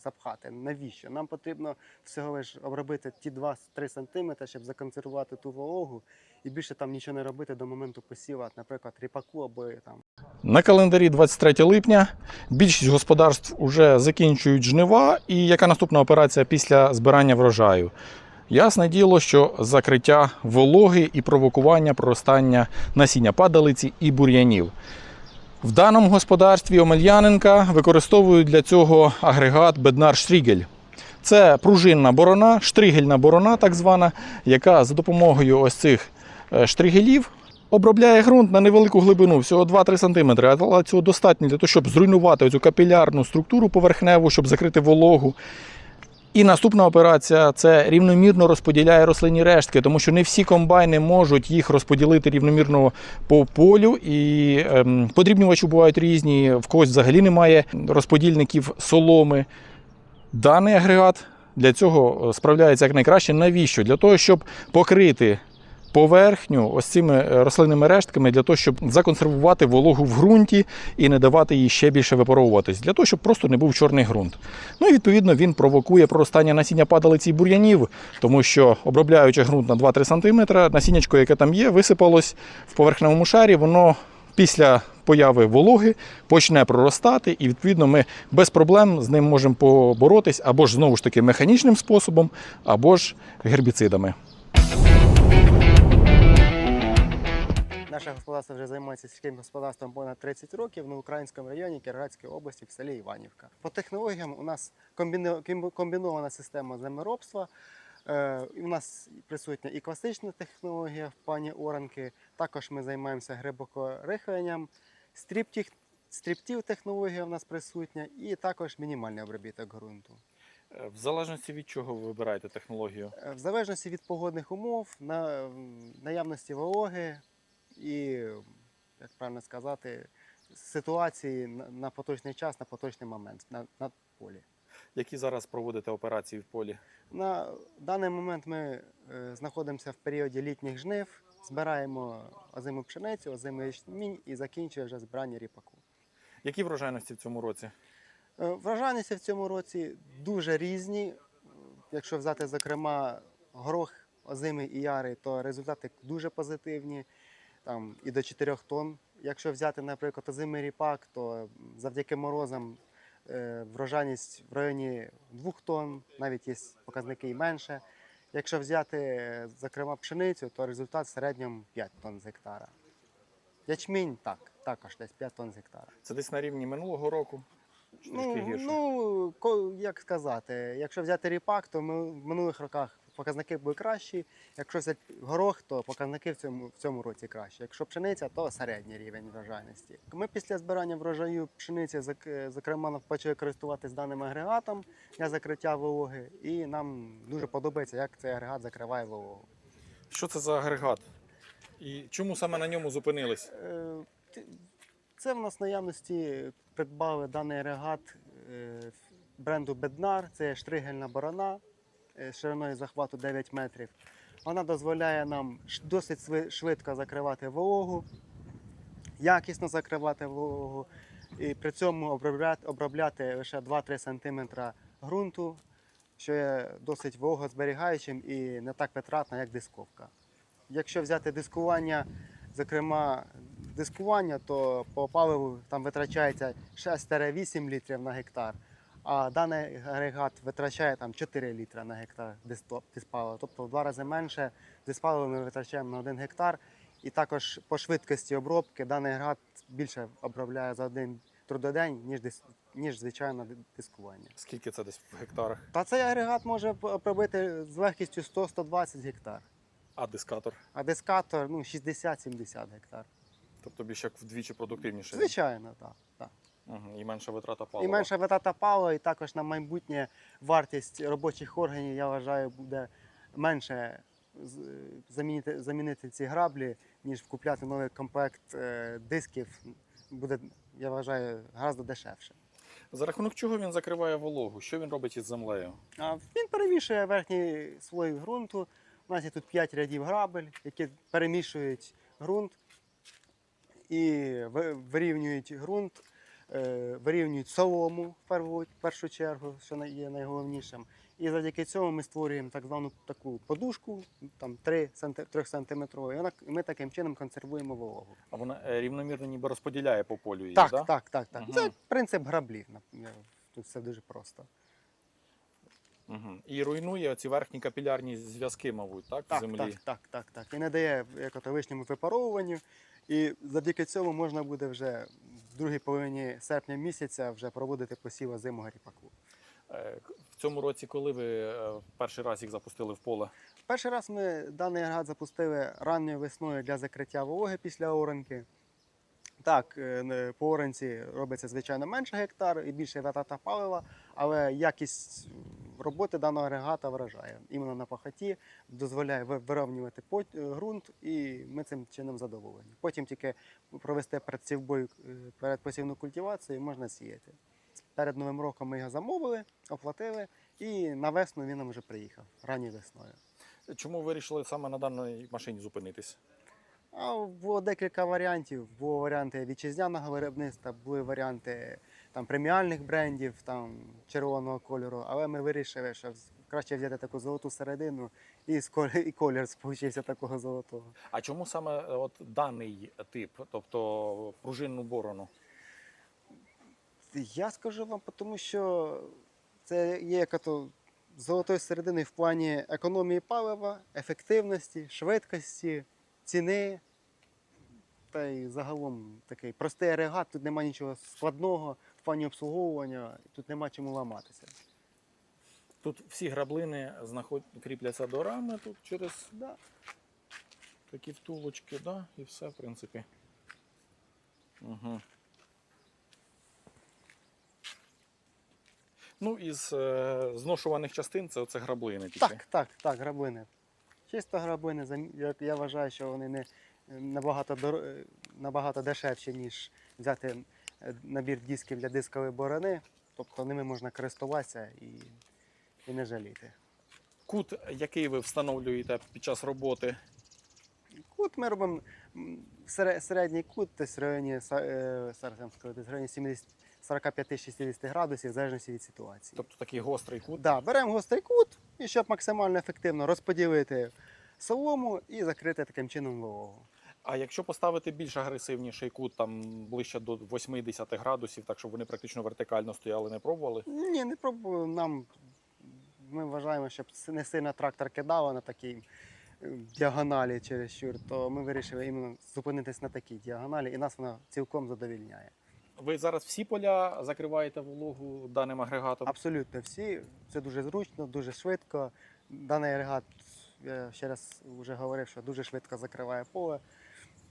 запхати. Навіщо? Нам потрібно всього лиш обробити ті 2-3 см, щоб законсервувати ту вологу, і більше там нічого не робити до моменту посіва, наприклад, ріпаку або там На календарі 23 липня більшість господарств вже закінчують жнива. І яка наступна операція після збирання врожаю? Ясне діло, що закриття вологи і провокування проростання насіння падалиці і бур'янів. В даному господарстві Омельяненка використовують для цього агрегат Беднар Штрігель. Це пружинна борона, штригельна борона, так звана, яка за допомогою ось цих е, штригелів обробляє ґрунт на невелику глибину, всього 2-3 см, але цього достатньо для того, щоб зруйнувати цю капілярну структуру поверхневу, щоб закрити вологу. І наступна операція це рівномірно розподіляє рослинні рештки, тому що не всі комбайни можуть їх розподілити рівномірно по полю. І ем, подрібнювачі бувають різні, в когось взагалі немає розподільників соломи. Даний агрегат для цього справляється якнайкраще. Навіщо? Для того, щоб покрити поверхню ось цими е, рослинними рештками, для того, щоб законсервувати вологу в ґрунті і не давати їй ще більше випаровуватись, для того, щоб просто не був чорний ґрунт. Ну і відповідно він провокує проростання насіння падалиці і бур'янів, тому що обробляючи ґрунт на 2-3 см, насіннячко, яке там є, висипалось в поверхневому шарі, воно після появи вологи почне проростати, і відповідно ми без проблем з ним можемо поборотись або ж знову ж таки механічним способом, або ж гербіцидами. Наше господарство вже займається сільським господарством понад 30 років на українському районі Кіровоградської області в селі Іванівка. По технологіям у нас комбіно- комбінована система землеробства. Е, У нас присутня і класична технологія в плані оранки. Також ми займаємося глибокорихленням, стріптіх, стріптів технологія у нас присутня, і також мінімальний обробіток ґрунту. Е, В залежності від чого ви вибираєте технологію? Е, В залежності від погодних умов, на, наявності вологи і, як правильно сказати, ситуації на, поточний час, на поточний момент на, на полі. Які зараз проводите операції в полі? На даний момент ми е, знаходимося в періоді літніх жнив, збираємо озиму пшеницю, озимий ячмінь і закінчує вже збирання ріпаку. Які врожайності в цьому році? Е, Врожайності в цьому році дуже різні. Якщо взяти, зокрема, горох озимий і ярий, то результати дуже позитивні, там і до 4 тонн. Якщо взяти, наприклад, озимий ріпак, то завдяки морозам е, врожайність в районі 2 тонн, навіть є показники і менше. Якщо взяти, е, зокрема, пшеницю, то результат в середньому 5 тонн з гектара. Ячмінь так, також десь 5 тонн з гектара. Це десь на рівні минулого року. Ну, гірше? ну як сказати, якщо взяти ріпак, то ми в минулих роках показники були кращі. Якщо взяти горох, то показники в цьому, в цьому році кращі. Якщо пшениця, то середній рівень врожайності. Ми після збирання врожаю пшениці, зокрема, почали користуватися даним агрегатом для закриття вологи, і нам дуже подобається, як цей агрегат закриває вологу. Що це за агрегат? І чому саме на ньому зупинились? Е, Це в нас наявності придбали даний агрегат е, бренду Беднар. Це штригельна борона шириною захвату 9 метрів. Вона дозволяє нам досить швидко закривати вологу, якісно закривати вологу, і при цьому обробляти, обробляти лише 2-3 см ґрунту, що є досить вологозберігаючим і не так витратно, як дисковка. Якщо взяти дискування, зокрема дискування, то по паливу там витрачається 6-8 літрів на гектар, а даний агрегат витрачає там 4 літри на гектар диспалива. Тобто в два рази менше диспалива ми витрачаємо на один гектар. І також по швидкості обробки даний агрегат більше обробляє за один трудодень, ніж, ніж звичайне дискування. Скільки це десь в гектарах? Та цей агрегат може п- обробити з легкістю 100-120 гектар, А дискатор? а дискатор ну, 60-70 гектар. Тобто більш як вдвічі продуктивніше. Звичайно, так. так. Угу. І менша витрата І палива. менша витрата палива, і також на майбутнє вартість робочих органів, я вважаю, буде менше замінити, замінити ці граблі, ніж купляти новий комплект е, дисків. Буде, я вважаю, гораздо дешевше. За рахунок чого він закриває вологу? Що він робить із землею? А він перемішує верхній слой ґрунту. У нас є тут 5 рядів грабель, які перемішують ґрунт і вирівнюють ґрунт. Е, вирівнюють солому в першу, чергу, що є найголовнішим. І завдяки цьому ми створюємо так звану таку подушку, там 3 сантиметрову, і ми таким чином консервуємо вологу. А вона е, рівномірно ніби розподіляє по полю її, Так, да? так, так, так. Мгм. Це принцип граблів. Тут все дуже просто. Угу. І руйнує ці верхні капілярні зв'язки, мабуть, так, в Так, землі. так, так, так, так. І не дає як вишньому випаровуванню. І завдяки цьому можна буде вже в другій половині серпня місяця вже проводити посів озимого ріпаку. Е, В цьому році, коли ви е, перший раз їх запустили в поле? Перший раз ми даний агрегат запустили ранньою весною для закриття вологи після оранки. Так, е, по оранці робиться звичайно менше гектар і більше витрата палива, але якість роботи даного агрегата вражає. Іменно на пахоті дозволяє ви- вирівнювати е, ґрунт, і ми цим чином задоволені. Потім тільки провести предсівбой, е, передпосівну культивацію і можна сіяти. Перед Новим роком ми його замовили, оплатили, і на весну він нам вже приїхав ранньою весною. Чому ви вирішили саме на даній машині зупинитись? А було декілька варіантів. Були варіанти вітчизняного виробництва, були варіанти там преміальних брендів, там червоного кольору. Але ми вирішили, що краще взяти таку золоту середину, і, і колір получився такого золотого. А чому саме е, от даний тип, тобто пружинну борону? Я скажу вам, тому що це є як ото золотою серединою в плані економії палива, ефективності, швидкості, ціни. Та й загалом такий простий агрегат, тут немає нічого складного в плані обслуговування, тут нема чому ламатися. Тут всі граблини знаход... кріпляться до рами тут через Да. такі втулочки, да? і все, в принципі. Угу. Ну, із е, зношуваних частин це оце граблини тільки. Так, так, так, граблини. Чисто граблини, я, я вважаю, що вони не е, набагато, дор- е, набагато дешевші, ніж взяти набір дисків для дискової борони. Тобто ними можна користуватися і, і не жаліти. Кут, який ви встановлюєте під час роботи, Кут ми робимо середній кут, десь в районі, е, десь в районі 70 45-60 градусів, в залежності від ситуації. тобто такий гострий кут. Да, беремо гострий кут, і щоб максимально ефективно розподілити солому і закрити таким чином вологу. А якщо поставити більш агресивніший кут, там ближче до 80 градусів, так щоб вони практично вертикально стояли, не пробували? Ні, не пробую. Нам ми вважаємо, щоб не сильно трактор кидало на такій е, діагоналі чересчур, то ми вирішили іменно зупинитись на такій діагоналі, і нас вона цілком задовільняє. Ви зараз всі поля закриваєте вологу даним агрегатом? Абсолютно всі. Це дуже зручно, дуже швидко. Даний агрегат, я ще раз вже говорив, що дуже швидко закриває поле.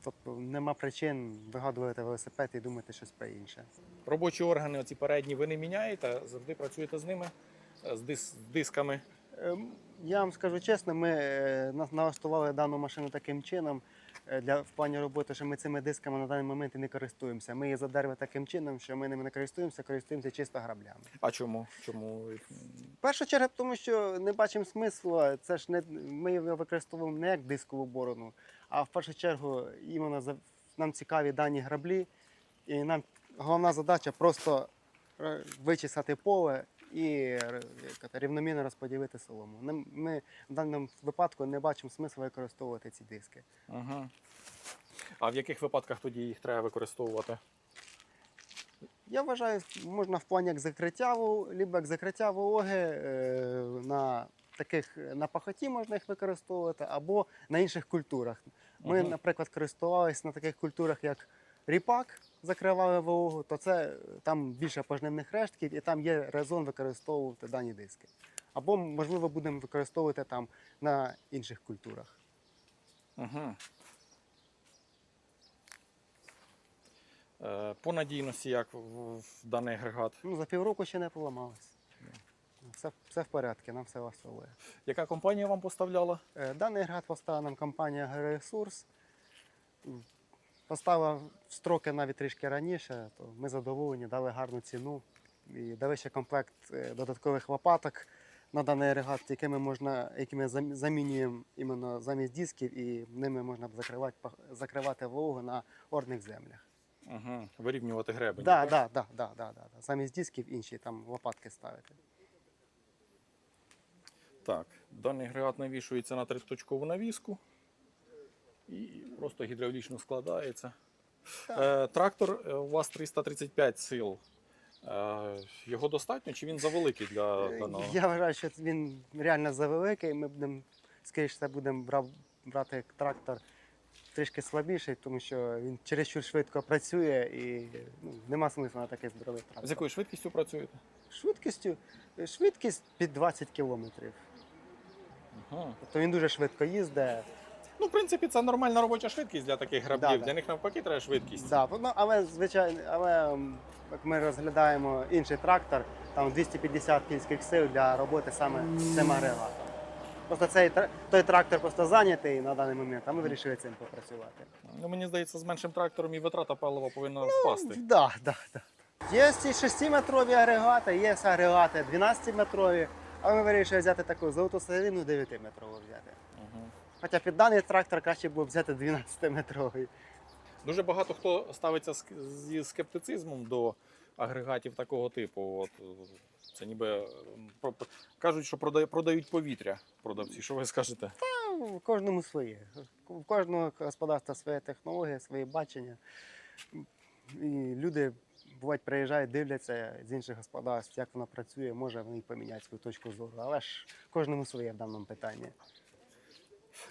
Тобто нема причин вигадувати велосипед і думати щось про інше. Робочі органи, оці передні, ви не міняєте, завжди працюєте з ними, е, з, дис- дисками. Ем, Я вам скажу чесно, ми е, налаштували дану машину таким чином е, для в плані роботи, що ми цими дисками на даний момент і не користуємося. Ми її задерли таким чином, що ми ними не користуємося, користуємося чисто граблями. А чому? Чому? В першу чергу, тому що не бачимо смислу. Це ж не ми його використовуємо не як дискову борону, а в першу чергу іменно нам цікаві дані граблі, і нам головна задача просто е, вичесати поле і е, рівномірно розподілити солому. Ми в даному випадку не бачимо смислу використовувати ці диски. Ага. А в яких випадках тоді їх треба використовувати? Я вважаю, можна в плані як закриття, либо як закриття вологи е, на таких на пахоті можна їх використовувати, або на інших культурах. Ми, Ага. наприклад, користувалися на таких культурах, як ріпак, закривали вологу, то це е, там більше пожнивних рештків, і там є резон використовувати дані диски. Або, можливо, будемо використовувати там на інших культурах. Угу. Е, по надійності, як в, в даний агрегат. Ну, за півроку ще не поламалось. Все, все в порядку, нам все влаштовує. Яка компанія вам поставляла? Е, Даний агрегат поставила нам компанія «Герресурс». Поставила строки навіть трішки раніше, то ми задоволені, дали гарну ціну і дали ще комплект е, додаткових лопаток на даний агрегат, якими можна, якими замінюємо іменно замість дисків, і ними можна закривати, закривати вологу на орних землях. Угу. Вирівнювати гребень. Да, да, да, да, да, да, да. Замість дисків інші там лопатки ставити. Так, даний агрегат навішується на триточкову навіску і просто гідравлічно складається. Е, трактор е, у вас 335 сил. Е, його достатньо чи він завеликий для даного? Я вважаю, що він реально завеликий. Ми будемо, скоріше все, будемо брати трактор трішки слабіший, тому що він чересчур швидко працює і ну, нема смислу на такий здоровий трактор. З якою швидкістю працюєте? Швидкістю? Швидкість під 20 кілометрів. Ага. Тобто він дуже швидко їздить. Ну, в принципі, це нормальна робоча швидкість для таких граблів. Да, да. Для них навпаки треба швидкість. Да, ну, але звичайно, але як ми розглядаємо інший трактор, там 250 кінських сил для роботи саме з цим агрегатом. Просто цей той трактор просто зайнятий на даний момент, а ми вирішили цим попрацювати. Ну, мені здається, з меншим трактором і витрата палива повинна Ну, впасти. Да, да, да. Є ці 6-метрові агрегати, є агрегати 12-метрові, а ми вирішили взяти таку золоту середину 9-метрову взяти. Угу. Хоча під даний трактор краще було взяти 12-метровий. Дуже багато хто ставиться зі скептицизмом до агрегатів такого типу. От, це ніби кажуть, що продають повітря продавці. Що ви скажете? Ну, в кожному своє. У кожного господарства своя технологія, своє бачення. І люди бувають приїжджають, дивляться з інших господарств, як воно працює, може вони й поміняють свою точку зору. Але ж кожному своє в даному питанні.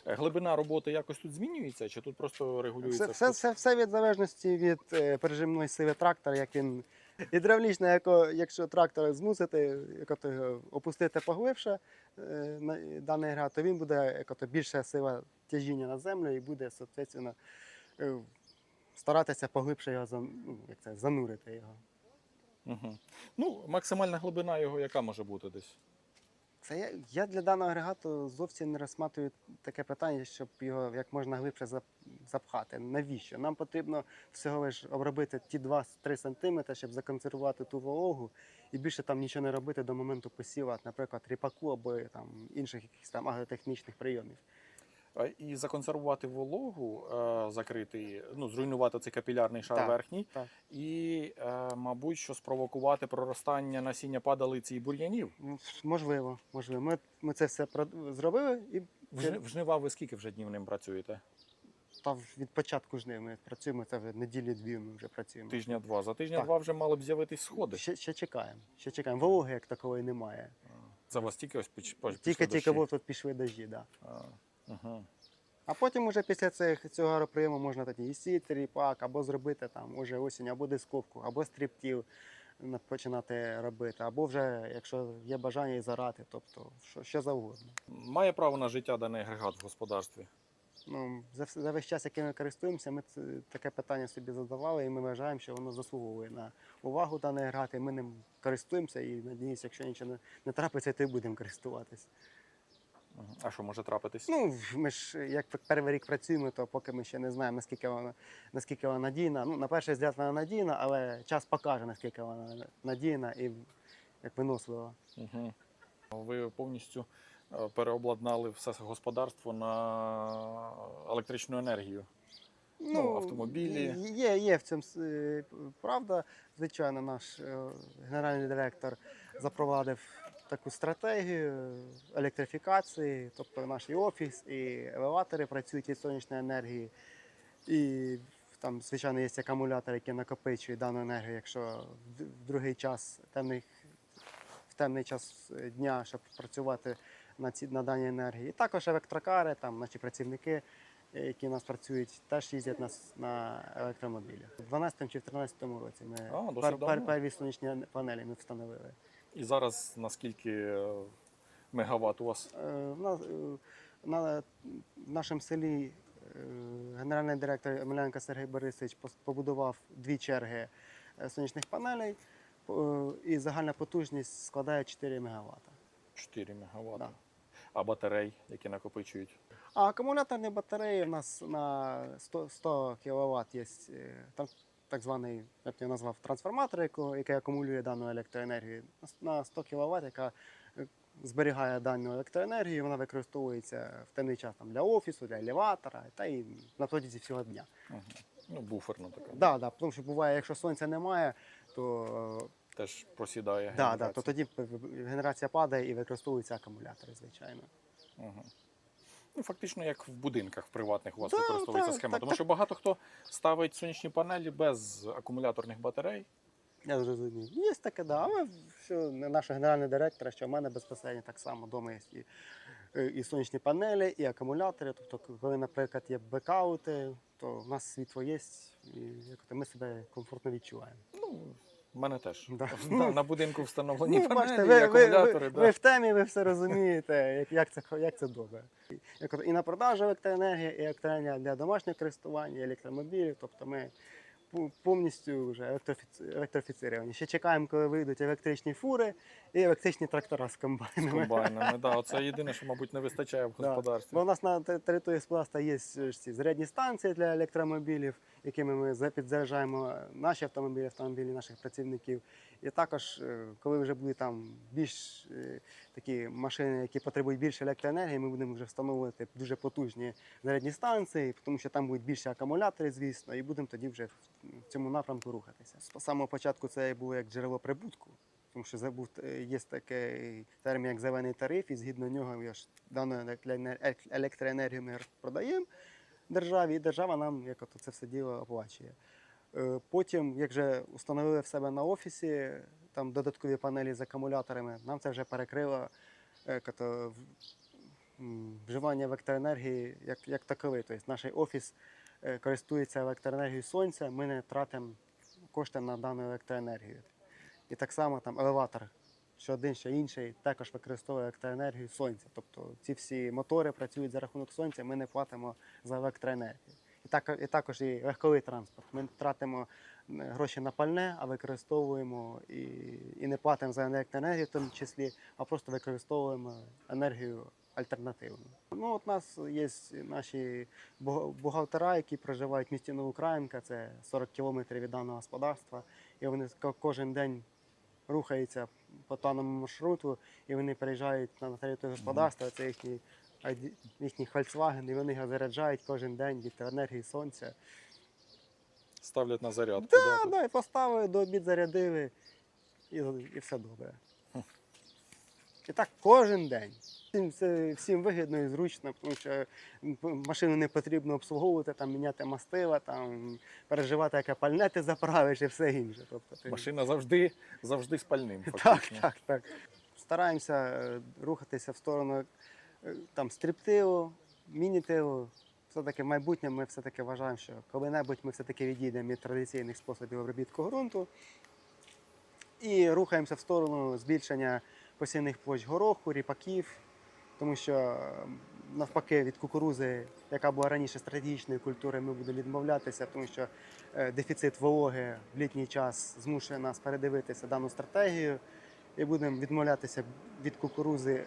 Е, Глибина роботи якось тут змінюється, чи тут просто регулюється? Все, все, все, все від залежності від е, пережимної сили трактора, як він гідравлічно, яко, якщо трактор змусити, як от, е, опустити поглибше е, на даний град, то він буде як от, більша сила тяжіння на землю і буде, соответственно, старатися поглибше його ну, як це, занурити його. Угу. Ну, максимальна глибина його яка може бути десь? Це я, я для даного агрегату зовсім не розсматриваю таке питання, щоб його як можна глибше запхати. Навіщо? Нам потрібно всього лиш обробити ті 2-3 см, щоб законсервувати ту вологу і більше там нічого не робити до моменту посіва, наприклад, ріпаку або там інших якихось там агротехнічних прийомів. І законсервувати вологу, е, закрити, ну, зруйнувати цей капілярний шар Так, верхній, так. і, е, мабуть, що спровокувати проростання насіння падалиці і бур'янів. Можливо, можливо. Ми, ми це все зробили і В, в жнива ви скільки вже днів ним працюєте? та від початку жнив ми працюємо, це вже неділі-дві ми вже працюємо. Тижня-два. За Так. тижня-два вже мали б з'явитись сходи. Ще, ще чекаємо, ще чекаємо. Вологи як такої немає. За вас тільки ось піч, Тільки пішли тільки дощі. от тут пішли дожді, да. А, угу. А потім уже після цих, цього агроприйому можна тоді і сіти ріпак, або зробити там уже осінь, або дисковку, або стріптів починати робити, або вже, якщо є бажання, і зарати, тобто що, що завгодно. Має право на життя даний агрегат в господарстві. Ну, за, за весь час, яким ми користуємося, ми це, таке питання собі задавали, і ми вважаємо, що воно заслуговує на увагу даної агрегат, і ми ним користуємося, і надіюся, якщо нічого не, не трапиться, то й будемо користуватися. А що може трапитись? Ну, ми ж як перший рік працюємо, то поки ми ще не знаємо, наскільки вона, наскільки вона надійна. Ну, на перший взгляд вона надійна, але час покаже, наскільки вона надійна і як винослива. Угу. Ви повністю е, переобладнали все господарство на електричну енергію. Ну, автомобілі. Є, є в цьому е, правда. Звичайно, наш е, генеральний директор запровадив таку стратегію електрифікації, тобто наш і офіс, і елеватори працюють від сонячної енергії. І там, звичайно, є акумулятор, який накопичує дану енергію, якщо в другий час темний, в темний час дня, щоб працювати на, ці, на даній енергії. І також електрокари, там наші працівники, які у нас працюють, теж їздять на, на електромобілях. У 12 чи в 13 році ми А, пер, пер, перві сонячні панелі ми встановили. І зараз наскільки е, мегаватт у вас? Е, в е, на в нашому селі генеральний директор Емельяненко Сергій Борисович побудував дві черги сонячних панелей, і загальна потужність складає 4 МВт. 4 мегаватт. Да. А батарей, які накопичують? А акумуляторні батареї у нас на 100, 100 кВт є там так званий, як я назвав трансформатор, який акумулює дану електроенергію. На 100 кВт, яка е, зберігає дану електроенергію, вона використовується в темний час там, для офісу, для елеватора та й на протязі всього дня. Угу. Ну, буферна така. Да, да, тому що буває, якщо сонця немає, то, е, Теж просідає. да, да, то тоді генерація падає і використовуються акумулятори, звичайно. Угу. Ну, фактично, як в будинках в приватних у вас Да, використовується схема. так, Тому так. що багато хто ставить сонячні панелі без акумуляторних батарей. Я зрозумів. Є таке, да. Але що наша генеральна директора, що в мене безпосередньо так само вдома є і, е, і сонячні панелі, і акумулятори. Тобто, коли, наприклад, є бекаути, то в нас світло є, і як ми себе комфортно відчуваємо. Ну, в мене теж. Да. На, на будинку встановлені Ну, панелі, бачите, ви, ви, акумулятори. ви, да. ви в темі, ви все розумієте, як, як, це, як це добре. І на продажу електроенергії, і електроенергія для домашнього користування, і електромобілів. Тобто ми повністю вже електрофіцировані. Ще чекаємо, коли вийдуть електричні фури і електричні трактора з комбайнами. З комбайнами. так. Да, це єдине, що, мабуть, не вистачає в Да. господарстві. Бо у нас на території спласта є ці зарядні станції для електромобілів, якими ми за- підзаряджаємо наші автомобілі, автомобілі наших працівників. І також, е, коли вже будуть там більш е, такі машини, які потребують більше електроенергії, ми будемо вже встановлювати дуже потужні зарядні станції, тому що там будуть більше акумулятори, звісно, і будемо тоді вже в цьому напрямку рухатися. З самого початку це було як джерело прибутку. Тому що забув, е, є такий термін, як зелений тариф, і згідно нього дану електроенергію ми продаємо державі, і держава нам як це все діло оплачує. Е, Потім, як вже установили в себе на офісі, там додаткові панелі з акумуляторами, нам це вже перекрило е, вживання електроенергії як, як таковий. Тобто наш офіс е, користується електроенергією сонця, ми не тратимо кошти на дану електроенергію. І так само там елеватор, що один, що інший, також використовує електроенергію сонця. Тобто ці всі мотори працюють за рахунок сонця, ми не платимо за електроенергію. І, так, і також і легковий транспорт. Ми тратимо гроші на пальне, а використовуємо і, і не платимо за електроенергію, в тому числі, а просто використовуємо енергію альтернативну. Ну, от у нас є наші бухга- бухгалтера, які проживають в місті Новоукраїнка, це 40 кілометрів від даного господарства, і вони кожен день рухаються по даному маршруту, і вони переїжджають на територію господарства, це їхній їхній Volkswagen, і вони його заряджають кожен день від енергії сонця. Ставлять на зарядку. Да, да, да, і поставили, до обід зарядили, і, і все добре. І так кожен день. Всім, це всім вигідно і зручно, тому що машину не потрібно обслуговувати, там, міняти мастила, там, переживати, яке пальне ти заправиш і все інше. Тобто, ти... Машина завжди, завжди з пальним. Фактично. так, так. Стараємося е, рухатися в сторону там, стриптиву, мінітиву. Все-таки в майбутньому ми все-таки вважаємо, що коли-небудь ми все-таки відійдемо від традиційних способів обробітку ґрунту і рухаємося в сторону збільшення посівних площ гороху, ріпаків, тому що е, навпаки від кукурузи, яка була раніше стратегічною культурою, ми будемо відмовлятися, тому що е, дефіцит вологи в літній час змушує нас передивитися дану стратегію і будемо відмовлятися від кукурузи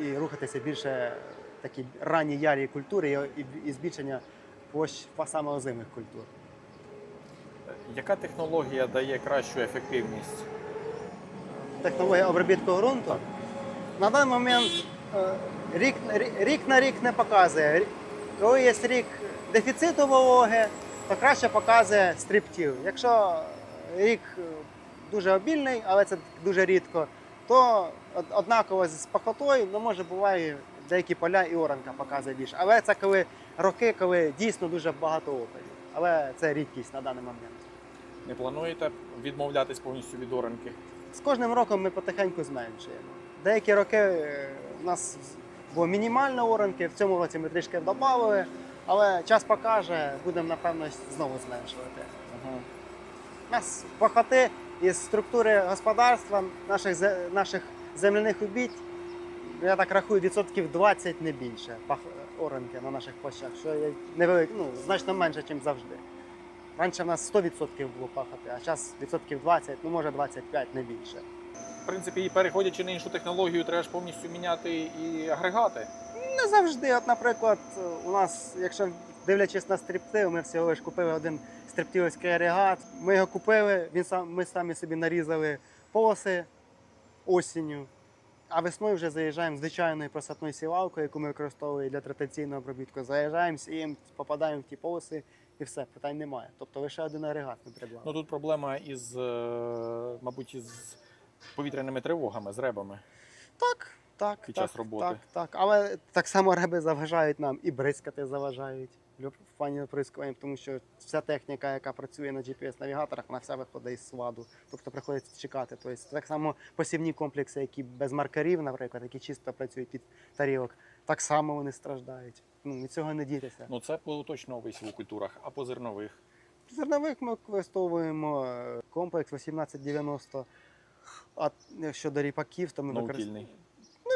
і рухатися більше такі ранні ярі культури і, збільшення площ саме озимих культур. Яка технологія дає кращу ефективність? Технологія обробітку ґрунту на даний момент е, рік, рік на рік не показує. Коли є рік дефіциту вологи, то краще показує стріптів. Якщо рік е, дуже обільний, але це дуже рідко, то однаково з пахотою, ну може буває деякі поля і оранка показує більше. Але це коли роки, коли дійсно дуже багато опадів. Але це рідкість на даний момент. Не плануєте відмовлятись повністю від оранки? З кожним роком ми потихеньку зменшуємо. Деякі роки е, у нас було мінімально оранки, в цьому році ми трішки додали, але час покаже, будемо напевно знову зменшувати. У нас пахоти із структури господарства, наших, наших земляних обідь, я так рахую, відсотків 20 не більше оранки на наших площах, що є невелик, ну, значно менше, ніж завжди. Раніше в нас 100% було пахоти, а зараз відсотків 20, ну може 25, не більше. В принципі, переходячи на іншу технологію, треба ж повністю міняти і агрегати. Не завжди. От, наприклад, у нас, якщо дивлячись на стриптив, ми всього лиш купили один стриптивський агрегат. Ми його купили, він сам, ми самі собі нарізали полоси осінню. А весною вже заїжджаємо звичайною просатною сівалкою, яку ми використовуємо для традиційного обробітку. Заїжджаємо, сіємо, попадаємо в ті полоси і все, питань немає. Тобто лише один агрегат не придбали. Ну тут проблема із, е, мабуть, із повітряними тривогами, з ребами. Так, так. Під так, час роботи. Так, так. Але так само реби заважають нам і бризкати заважають в плані оприскування, тому що вся техніка, яка працює на GPS-навігаторах, вона вся виходить із складу. Тобто приходиться чекати. Тобто, так само посівні комплекси, які без маркерів, наприклад, які чисто працюють під тарілок, так само вони страждають. Ну, від цього не дітися. Ну це по точно висів у культурах, а по зернових. Зернових ми використовуємо е, комплекс 1890. А щодо ріпаків, то ми використовуємо.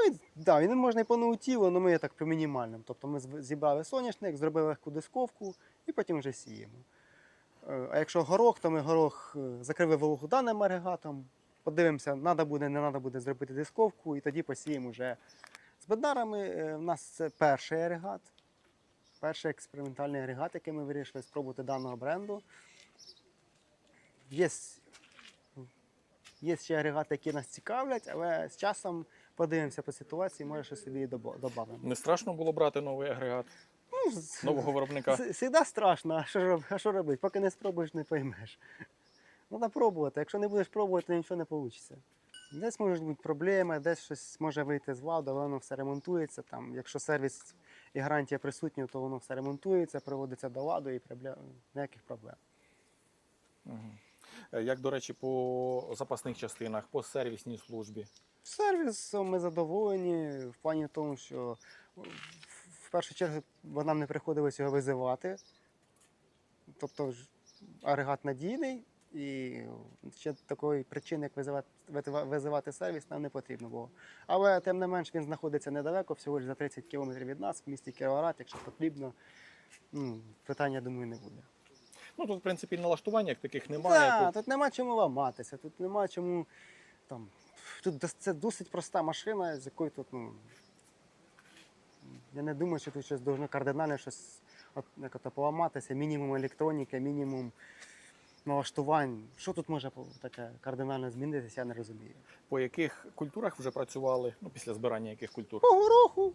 Ну, він, да, він можна і по наутілу, але ми так по мінімальному. Тобто ми зібрали соняшник, зробили легку дисковку і потім вже сіємо. Е, А якщо горох, то ми горох е, закрили вологу даним агрегатом, подивимося, треба буде, не треба буде зробити дисковку, і тоді посіємо вже з беднарами. Е, У нас це перший агрегат, перший експериментальний агрегат, який ми вирішили спробувати даного бренду. Є, є ще агрегати, які нас цікавлять, але з часом подивимося по ситуації, може щось собі додамо. Не страшно було брати новий агрегат Ну, нового виробника. з- Всегда страшно, а що, а що робити? Поки не спробуєш, не поймеш. Треба пробувати. Якщо не будеш пробувати, то нічого не вийде. Десь можуть бути проблеми, десь щось може вийти з ладу, але воно все ремонтується. Там, якщо сервіс і гарантія присутні, то воно все ремонтується, приводиться до ладу і ніяких проблем. Мгм. Е, Як, до речі, по запасних частинах, по сервісній службі. Сервісом ми задоволені в плані тому, що в- першу чергу нам не приходилось його визивати. Тобто ж агрегат надійний і ще такої причини, як визивати, визивати сервіс, нам не потрібно було. Але тим не менш він знаходиться недалеко, всього лише за 30 кілометрів від нас, в місті Кіровоград, якщо потрібно, ну, питання, думаю, не буде. Ну тут, в принципі, налаштування як таких немає. Так, Тут тут нема чому ламатися, тут нема чому там. Тут це досить проста машина, з якою тут, ну. Я не думаю, що тут щось должно кардинально щось от, як поламатися, мінімум електроніки, мінімум налаштувань. Що тут може таке кардинально змінитися, я не розумію. по яких культурах вже працювали, ну після збирання яких культур. По гороху,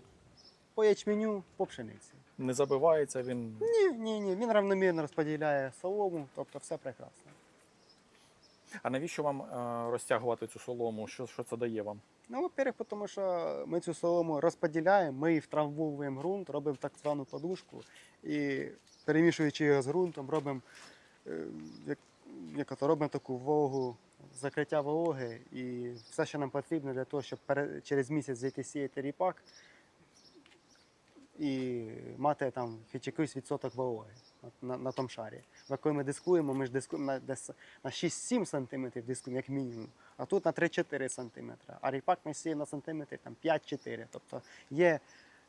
по ячменю, по пшениці. Не забивається він. Ні, ні, ні. Він равномірно розподіляє солому, тобто все прекрасно. А навіщо вам е, розтягувати цю солому? Що, що це дає вам? Ну, во-первых, тому що ми цю солому розподіляємо, ми її втрамбовуємо ґрунт, робимо так звану подушку і перемішуючи його з ґрунтом, робимо, е, як, робимо таку вологу, закриття вологи і все, що нам потрібно для того, щоб пере- через місяць зайти сіяти ріпак і мати там хоч якийсь відсоток вологи на, на, тому шарі. Бо коли ми дискуємо, ми ж дискуємо на, десь на 6-7 см дискуємо, як мінімум, а тут на 3-4 см. А ріпак ми сіємо на сантиметрів там 5-4. Тобто є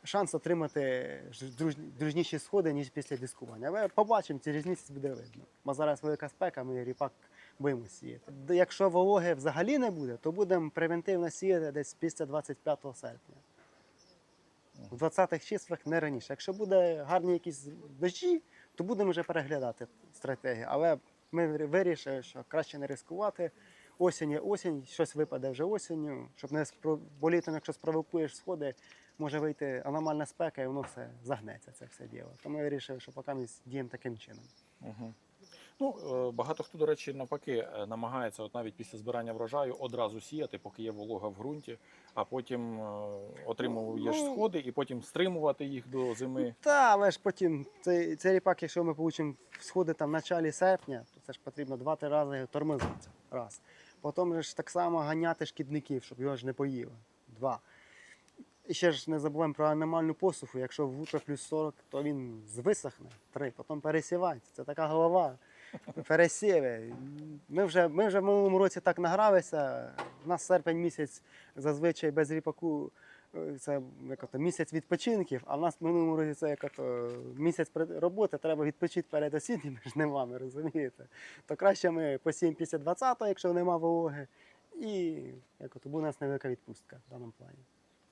шанс отримати друж- дружніші сходи, ніж після дискування. Але побачимо, через місяць буде видно. Бо зараз велика спека, ми ріпак будемо сіяти. Якщо вологи взагалі не буде, то будемо превентивно сіяти десь після 25 серпня. У 20-х числах не раніше. Якщо буде гарні якісь дощі, то будемо вже переглядати стратегію. Але ми вирішили, що краще не ризикувати. Осінь є осінь, щось випаде вже осінню, щоб не спро... бо якщо спровокуєш сходи, може вийти аномальна спека і воно все загнеться, це все діло. Тому я вирішив, що поки ми діємо таким чином. Угу. Ну, е, багато хто, до речі, навпаки, е, намагається от навіть після збирання врожаю одразу сіяти, поки є волога в ґрунті, а потім е, отримуєш Ну, сходи і потім стримувати їх до зими. Та, але ж потім цей, цей ріпак, якщо ми получимо сходи там в началі серпня, то це ж потрібно два-три рази тормозити. Раз. Потім ж так само ганяти шкідників, щоб його ж не поїли. Два. І ще ж не забуваємо про аномальну посуху. Якщо в утро плюс 40, то він висохне. Три. Потім пересівати. Це така голова. Пересіви. Ми вже, ми вже в минулому році так награлися. У нас серпень місяць зазвичай без ріпаку е, це як ото, місяць відпочинків, а в нас в минулому році це як ото, місяць роботи, треба відпочити перед осінніми жнивами, розумієте? То краще ми посіємо після 20-го, якщо нема вологи, і як ото, буде у нас невелика відпустка в даному плані.